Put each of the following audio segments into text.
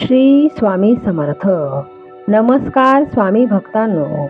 श्री स्वामी समर्थ. नमस्कार स्वामी भक्तांनो.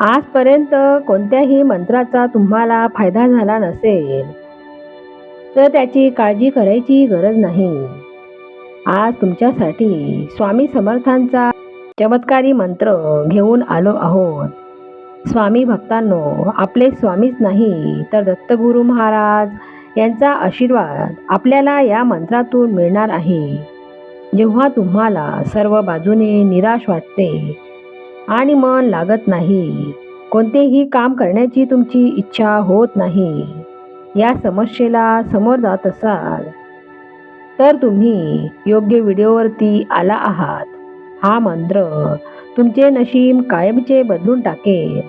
आजपर्यंत कोणत्याही मंत्राचा तुम्हाला फायदा झाला नसेल तर त्याची काळजी करायची गरज नाही. आज तुमच्यासाठी स्वामी समर्थांचा चमत्कारी मंत्र घेऊन आलो आहोत. स्वामी भक्तांनो आपले स्वामीच नाही तर दत्तगुरू महाराज यांचा आशीर्वाद आपल्याला या मंत्रातून मिळणार आहे. जेव्हा तुम्हाला सर्व बाजूने निराश वाटते आणि मन लागत नाही कोणतेही काम करण्याची तुमची इच्छा होत नाही या समस्येला समोर जात असाल तर तुम्ही योग्य व्हिडिओवरती आला आहात. हा मंत्र तुमचे नशीब कायमचे बदलून टाकेल.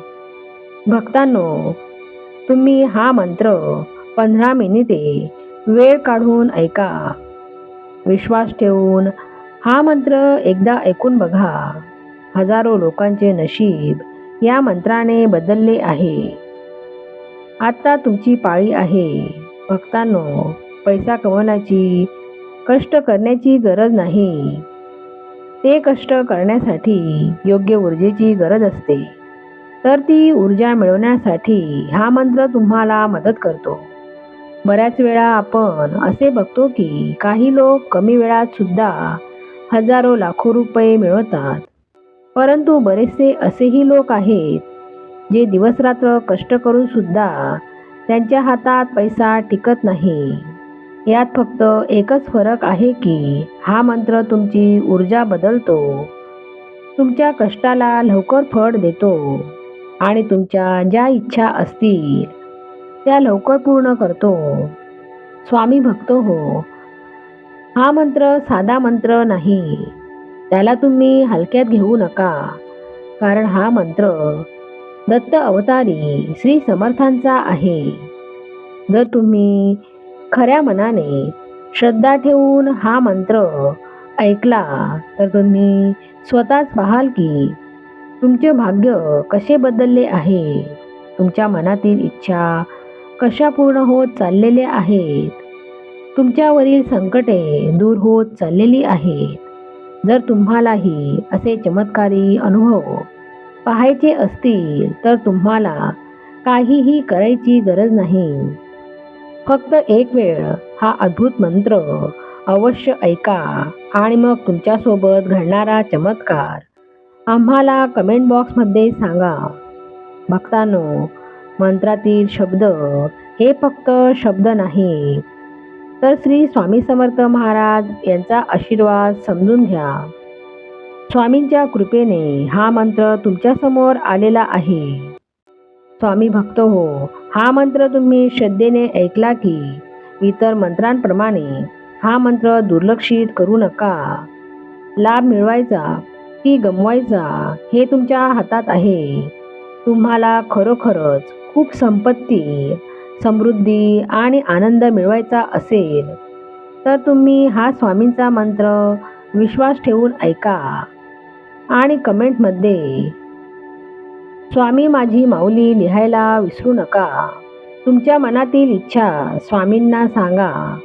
भक्तांनो तुम्ही हा मंत्र पंधरा मिनिटे वेळ काढून ऐका. विश्वास ठेवून हा मंत्र एकदा ऐकून बघा. हजारो लोकांचे नशीब या मंत्राने बदलले आहे. आता तुमची पाळी आहे. भक्तांनो पैसा कमवण्याची कष्ट करण्याची गरज नाही. ते कष्ट करण्यासाठी योग्य ऊर्जेची गरज असते. तर ती ऊर्जा मिळवण्यासाठी हा मंत्र तुम्हाला मदत करतो. बऱ्याच वेळा आपण असे बघतो की काही लोक कमी वेळात सुद्धा हजारो लाखो रुपये मिळवतात. परंतु बरेचसे असेही लोक आहेत जे दिवसरात्र कष्ट करून सुद्धा त्यांच्या हातात पैसा टिकत नाही. यात फक्त एकच फरक आहे की हा मंत्र तुमची ऊर्जा बदलतो. तुमच्या कष्टाला लवकर फळ देतो आणि तुमच्या ज्या इच्छा असतील त्या लवकर पूर्ण करतो. स्वामी भक्त हो. हा मंत्र साधा मंत्र नाही. त्याला तुम्ही हलक्यात घेऊ नका. कारण हा मंत्र दत्त अवतारी श्री समर्थांचा आहे. जर तुम्ही खऱ्या मनाने श्रद्धा ठेवून हा मंत्र ऐकला तर तुम्ही स्वतःच पाहाल की तुमचे भाग्य कसे बदलले आहे. तुमच्या मनातील इच्छा कशा पूर्ण होत चाललेल्या आहेत? तुमच्यावरील संकटे दूर होत चाललेली आहेत. जर तुम्हालाही असे चमत्कारी अनुभव पाहायचे असतील तर तुम्हाला काहीही करायची गरज नाही. फक्त एक वेळ हा अद्भुत मंत्र अवश्य ऐका आणि मग तुमच्यासोबत घडणारा चमत्कार आम्हाला कमेंट बॉक्समध्ये सांगा. भक्तांनो मंत्रातील शब्द हे फक्त शब्द नाही. तर श्री स्वामी समर्थ महाराज यांचा आशीर्वाद समजून घ्या. स्वामींच्या कृपेने हा मंत्र तुमच्यासमोर आलेला आहे. स्वामी भक्त हो हा मंत्र तुम्ही श्रद्धेने ऐकला की इतर मंत्रांप्रमाणे हा मंत्र दुर्लक्षित करू नका. लाभ मिळवायचा की गमवायचा हे तुमच्या हातात आहे. तुम्हाला खरोखरच खूप संपत्ती समृद्धी आणि आनंद मिळवायचा असेल तर तुम्ही हा स्वामींचा मंत्र विश्वास ठेवून ऐका आणि कमेंटमध्ये स्वामी माझी माऊली लिहायला विसरू नका. तुमच्या मनातील इच्छा स्वामींना सांगा.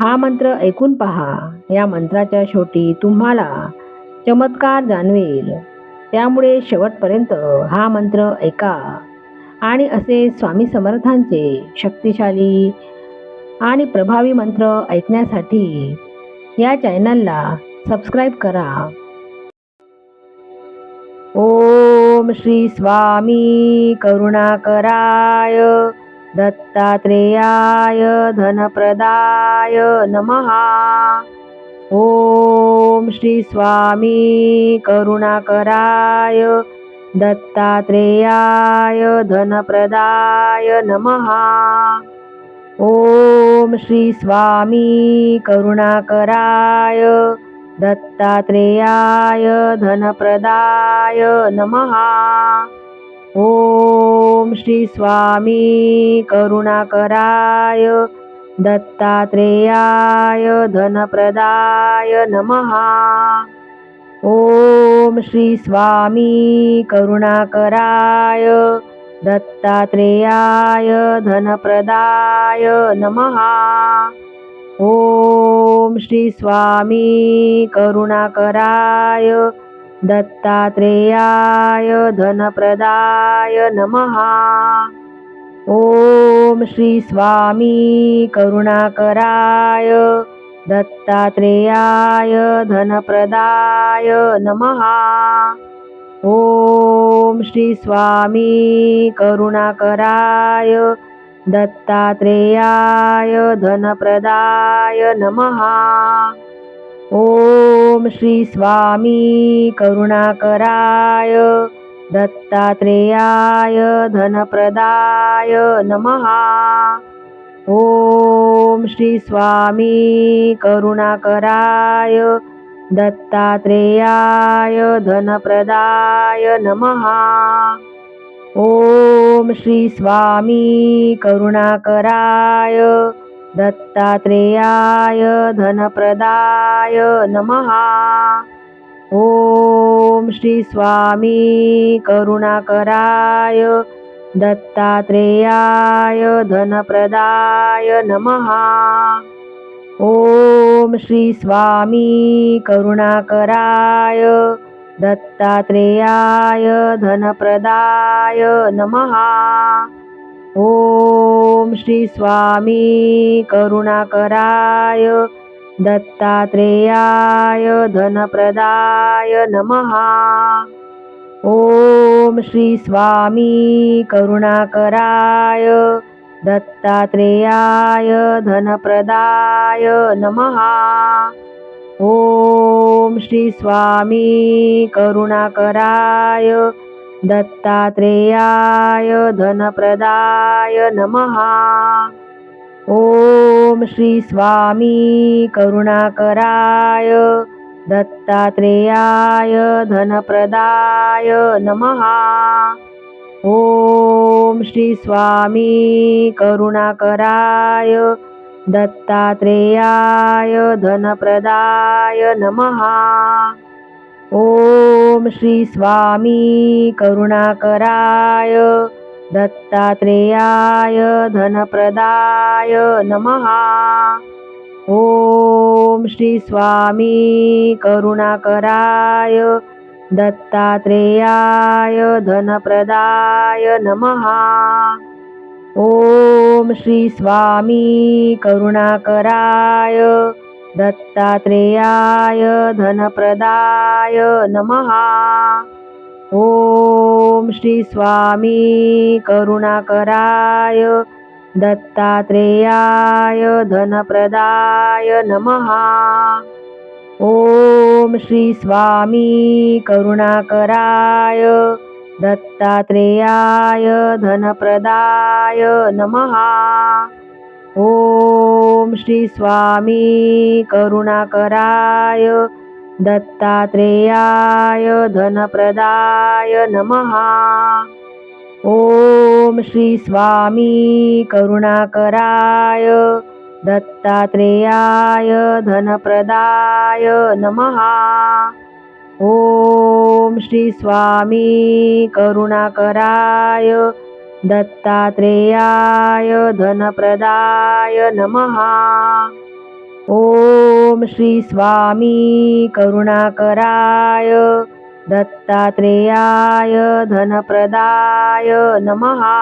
हा मंत्र ऐकून पहा. या मंत्राच्या शेवटी तुम्हाला चमत्कार जाणवेल. त्यामुळे शेवटपर्यंत हा मंत्र ऐका. आणि असे स्वामी समर्थांचे शक्तिशाली आणि प्रभावी मंत्र ऐकण्यासाठी या चॅनलला सबस्क्राईब करा. ओम श्री स्वामी करुणाकराय दत्तात्रेयाय धनप्रदाय नमः. ओम श्री स्वामी करुणाकराय दत्तात्रेयाय धनप्रदाय नमः। ओम श्री स्वामी करुणाकराय दत्तात्रेयाय धनप्रदाय नमः। ओम श्री स्वामी करुणाकराय दत्तात्रेयाय धनप्रदाय नमः। ओम श्री स्वामी करुणाकराय दत्तात्रेयाय धनप्रदाय नमः. ओम श्री स्वामी करुणाकराय दत्तात्रेयाय धनप्रदाय नमहा ओम श्री स्वामी करुणाकराय दत्तात्रेयाय धनप्रदाय नमहा ओम श्री स्वामी करुणाकराय दत्तात्रेयाय धनप्रदाय नमहा ओम श्री स्वामी करुणाकराय दत्तात्रेयाय धनप्रदाय नमहा ओम श्री स्वामी करुणाकराय दत्तात्रेयाय धनप्रदाय नमहा ओम श्री स्वामी करुणाकराय दत्तात्रेयाय धनप्रदाय नमहा ओम श्री स्वामी करुणाकराय दत्तात्रेयाय धनप्रदाय नमहा ओम श्री स्वामी करुणाकराय दत्तात्रेयाय धनप्रदाय नमहा ओम श्री स्वामी करुणाकराय दत्तात्रेयाय धनप्रदाय नमहा ओम श्री स्वामी करुणाकराय दत्तात्रेयाय धनप्रदाय नमहा ओम श्री स्वामी करुणाकराय दत्तात्रेयाय धनप्रदाय नमहा ओम श्री स्वामी करुणाकराय दत्तात्रेयाय धनप्रदाय नमहा ओम श्री स्वामी करुणाकराय दत्तात्रेयाय धनप्रदाय नमहा ओम श्री स्वामी करुणाकराय दत्तात्रेयाय धनप्रदाय नमहा ओम श्री स्वामी करुणाकराय दत्तात्रेयाय धनप्रदाय नमहा ओम श्री स्वामी करुणाकराय दत्तात्रेयाय धनप्रदाय नमहा ओम श्री स्वामी करुणाकराय दत्तात्रेयाय धनप्रदाय नमहा ओम श्री स्वामी करुणाकराय दत्तात्रेयाय धनप्रदाय नमहा ओम श्री स्वामी करुणाकराय दत्तात्रेयाय धनप्रदाय नमहा ओम श्री स्वामी करुणाकराय दत्तात्रेयाय धनप्रदाय नमहा ओम श्री स्वामी करुणाकराय दत्तात्रेयाय धनप्रदाय नमहा ओम श्री स्वामी करुणाकराय दत्तात्रेयाय धनप्रदाय नमहा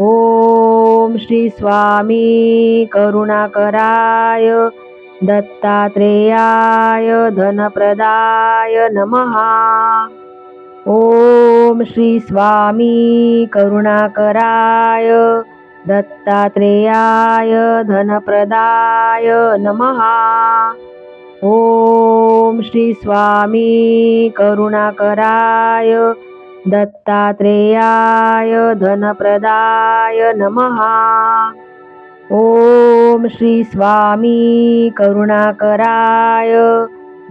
ओम श्री स्वामी करुणाकराय दत्तात्रेयाय धनप्रदाय नमहा ओम श्री स्वामी करुणाकराय दत्तात्रेयाय धनप्रदाय नमहा ओम श्री स्वामी करुणाकराय दत्तात्रेयाय धनप्रदाय नमहा ओम श्री स्वामी करुणाकराय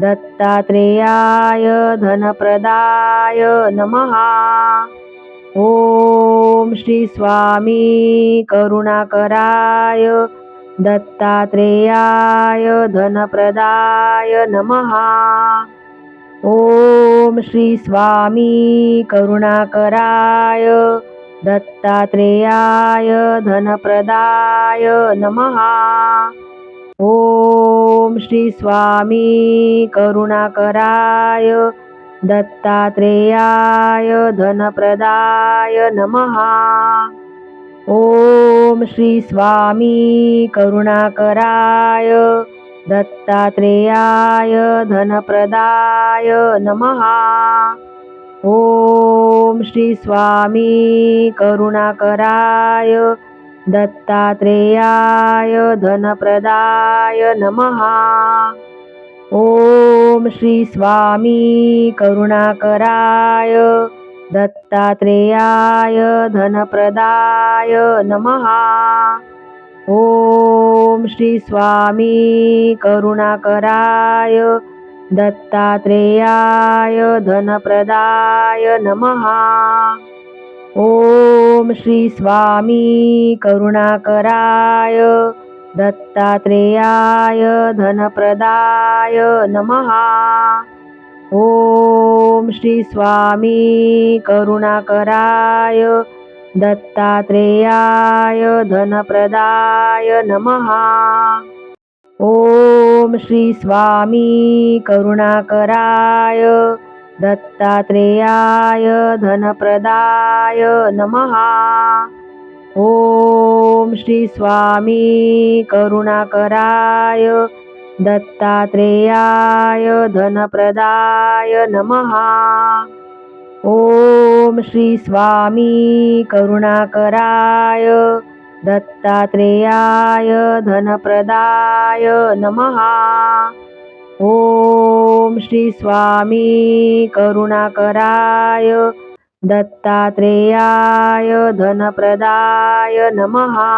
दत्तात्रेयाय धनप्रदाय नमहा ओम श्री स्वामी करुणाकराय दत्तात्रेयाय धनप्रदाय नमहा ओम श्री स्वामी करुणाकराय दत्तात्रेयाय धनप्रदाय नमहा ओम श्री स्वामी करुणाकराय दत्तात्रेयाय धनप्रदाय नमहा ओम श्री स्वामी करुणाकराय दत्तात्रेयाय धनप्रदाय नमहा ओम श्री स्वामी करुणाकराय दत्तात्रेयाय धनप्रदाय नमहा ओम श्री स्वामी करुणाकराय दत्तात्रेयाय धनप्रदाय नमहा ओम श्री स्वामी करुणाकराय दत्तात्रेयाय धनप्रदाय नमहा ओम श्री स्वामी करुणाकराय दत्तात्रेयाय धनप्रदाय नमहा ओम श्री स्वामी करुणाकराय दत्तात्रेयाय धनप्रदाय नमहा ओम श्री स्वामी करुणाकराय दत्तात्रेयाय धनप्रदाय नमहा ओम श्री स्वामी करुणाकराय दत्तात्रेयाय धनप्रदाय नमहा ओम श्री स्वामी करुणाकराय दत्तात्रेयाय धनप्रदाय नमहा ओम श्री स्वामी करुणाकराय दत्तात्रेयाय धनप्रदाय नमहा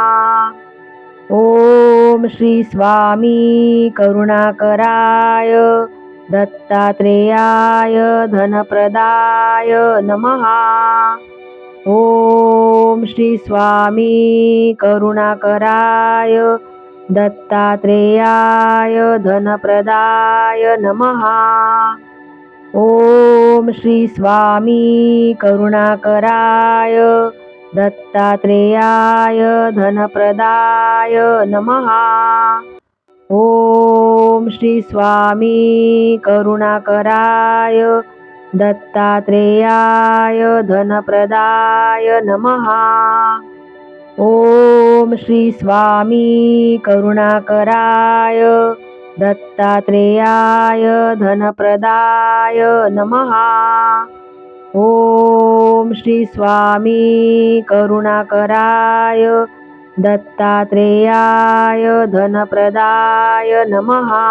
ओम श्री स्वामी करुणाकराय दत्तात्रेयाय धनप्रदाय नमहा ओम श्री स्वामी करुणाकराय दत्तात्रेयाय धनप्रदाय नमहा ओम श्री स्वामी करुणाकराय दत्तात्रेयाय धनप्रदाय नमहा ओम श्री स्वामी करुणाकराय दत्तात्रेयाय धनप्रदाय नमहा ओम श्री स्वामी करुणाकराय दत्तात्रेयाय धनप्रदाय नमहा ओम श्री स्वामी करुणाकराय दत्तात्रेयाय धनप्रदाय नमहा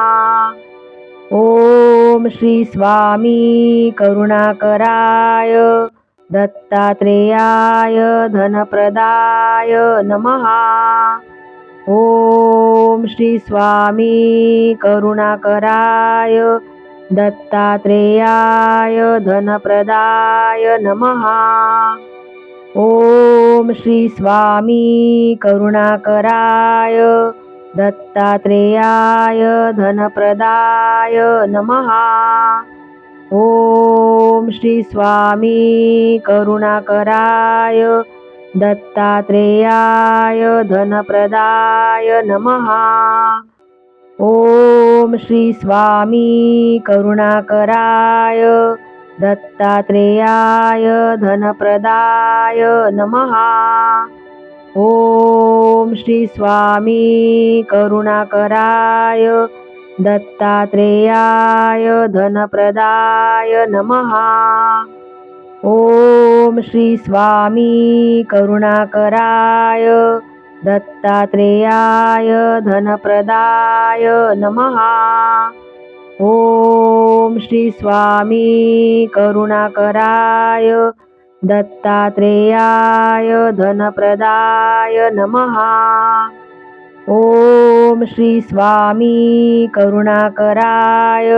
ओम श्री स्वामी करुणाकराय दत्तात्रेयाय धनप्रदाय नमहा ओम श्री स्वामी करुणाकराय दत्तात्रेयाय धनप्रदाय नमहा ओम श्री स्वामी करुणाकराय दत्तात्रेयाय धनप्रदाय नमहा ओम श्री स्वामी करुणाकराय दत्तात्रेयाय धनप्रदाय नमहा ओम श्री स्वामी करुणाकराय दत्तात्रेयाय धनप्रदाय नमहा ओम श्री स्वामी करुणाकराय दत्तात्रेयाय धनप्रदाय नमहा ओम श्री स्वामी करुणाकराय दत्तात्रेयाय धनप्रदाय नमहा ओम श्री स्वामी करुणाकराय दत्तात्रेयाय धनप्रदाय नमहा ओम श्री स्वामी करुणाकराय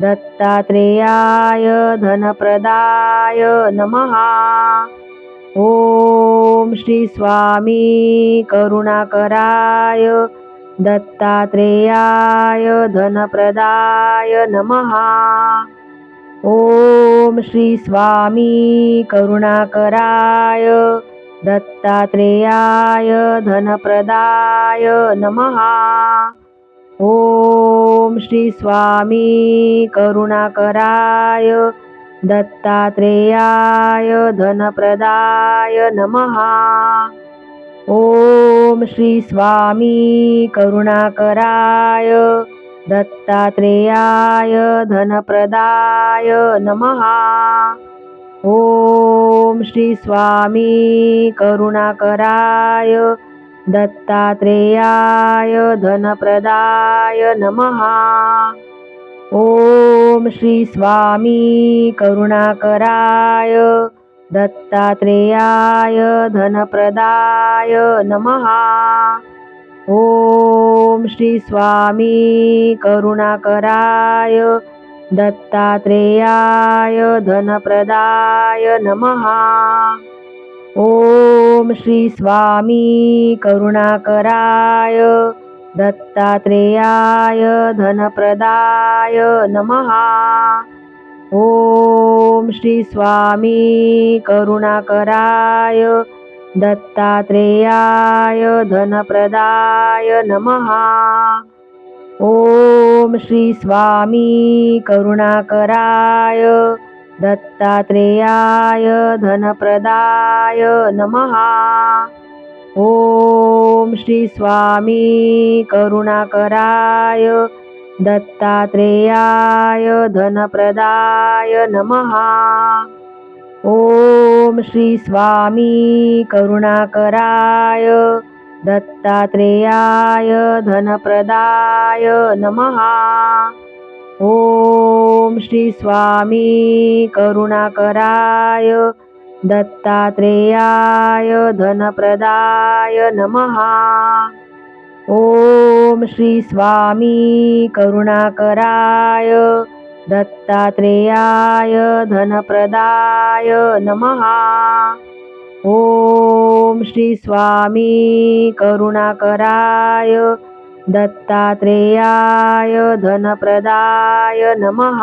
दत्तात्रेयाय धनप्रदाय नमहा ओम श्री स्वामी करुणाकराय दत्तात्रेयाय धनप्रदाय नमहा ओम श्री स्वामी करुणाकराय दत्तात्रेयाय धनप्रदाय नमहा ओम श्री स्वामी करुणाकराय दत्तात्रेयाय धनप्रदाय नमः। ओम श्री स्वामी करुणाकराय दत्तात्रेयाय धनप्रदाय नमः। ओम श्री स्वामी करुणाकराय दत्तात्रेयाय धनप्रदाय नमः। ओम श्री स्वामी करुणाकराय दत्तात्रेयाय धनप्रदाय नमः. ओम श्री स्वामी करुणाकराय दत्तात्रेयाय धनप्रदाय नमः. ओम श्री स्वामी करुणाकराय दत्तात्रेयाय धनप्रदाय नमः। ओम श्री स्वामी करुणाकराय दत्तात्रेयाय धनप्रदाय नमः। ओम श्री स्वामी करुणाकराय दत्तात्रेयाय धनप्रदाय नमः। ओम श्री स्वामी करुणाकराय दत्तात्रेयाय धनप्रदाय नमः। ओम श्री स्वामी करुणाकराय दत्तात्रेयाय धनप्रदाय नमः। ओम श्री स्वामी करुणाकराय दत्तात्रेयाय धनप्रदाय नमः। ओम श्री स्वामी करुणाकराय दत्तात्रेयाय धनप्रदाय नमः। ओम श्री स्वामी करुणाकराय दत्तात्रेयाय धनप्रदाय नमः।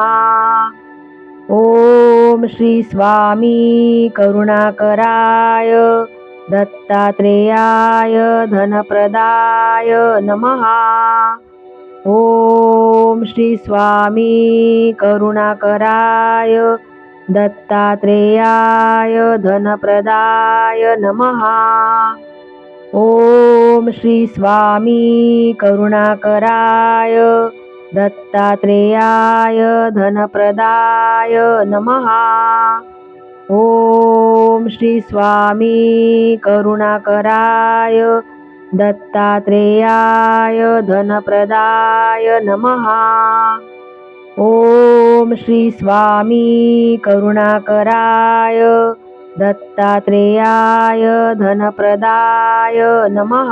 ओम श्री स्वामी करुणाकराय दत्तात्रेयाय धनप्रदाय नमः. ओम श्री स्वामी करुणाकराय दत्तात्रेयाय धनप्रदाय नमः. ओम श्री स्वामी करुणाकराय दत्तात्रेयाय धनप्रदाय नमः। ओम श्री स्वामी करुणाकराय दत्तात्रेयाय धनप्रदाय नमः। ओम श्री स्वामी करुणाकराय दत्तात्रेयाय धनप्रदाय नमः।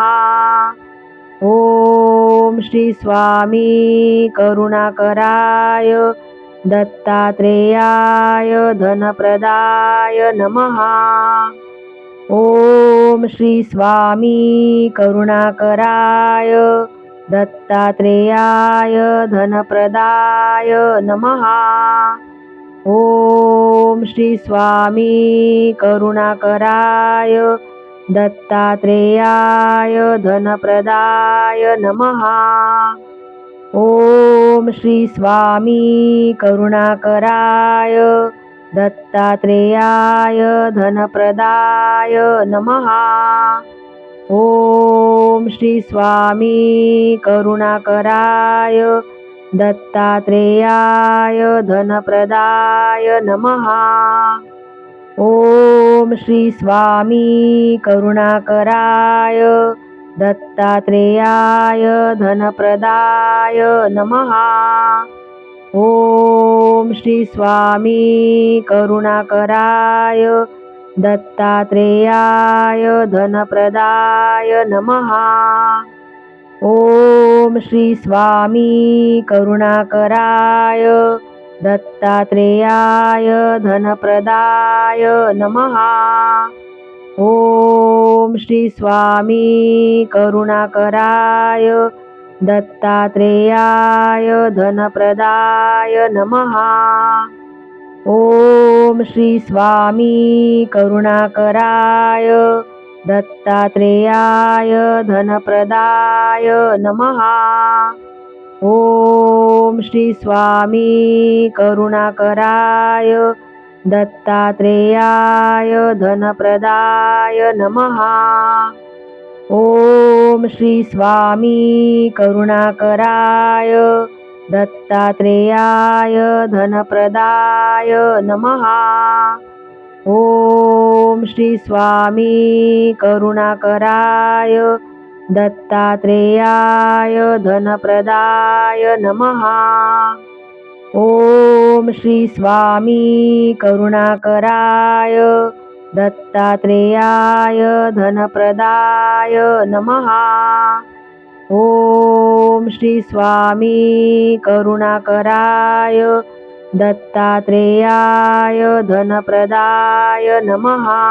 ओम श्री स्वामी करुणाकराय दत्तात्रेयाय धनप्रदाय नमः। ओम श्री स्वामी करुणाकराय दत्तात्रेयाय धनप्रदाय नमः। ओम श्री स्वामी करुणाकराय दत्तात्रेयाय धनप्रदाय नमः। ओम श्री स्वामी करुणाकराय दत्तात्रेयाय धनप्रदाय नमः। ओम श्री स्वामी करुणाकराय दत्तात्रेयाय धनप्रदाय नमः। ओम श्री स्वामी करुणाकराय दत्तात्रेयाय धनप्रदाय नमः. ओम श्री स्वामी करुणाकराय दत्तात्रेयाय धनप्रदाय नमः. ओम श्री स्वामी करुणाकराय दत्तात्रेयाय धनप्रदाय नमः। ओम श्री स्वामी करुणाकराय दत्तात्रेयाय धनप्रदाय नमः। ओम श्री स्वामी करुणाकराय दत्तात्रेयाय धनप्रदाय नमः। ओम श्री स्वामी करुणाकराय दत्तात्रेयाय धनप्रदाय नमहा ओम श्री स्वामी करुणाकराय दत्तात्रेयाय धनप्रदाय नमहा ओम श्री स्वामी करुणाकराय दत्तात्रेयाय धनप्रदाय नमहा ओम श्री स्वामी करुणाकराय दत्तात्रेयाय धनप्रदाय नमहा ओम श्री स्वामी करुणाकराय दत्तात्रेयाय धनप्रदाय नमहा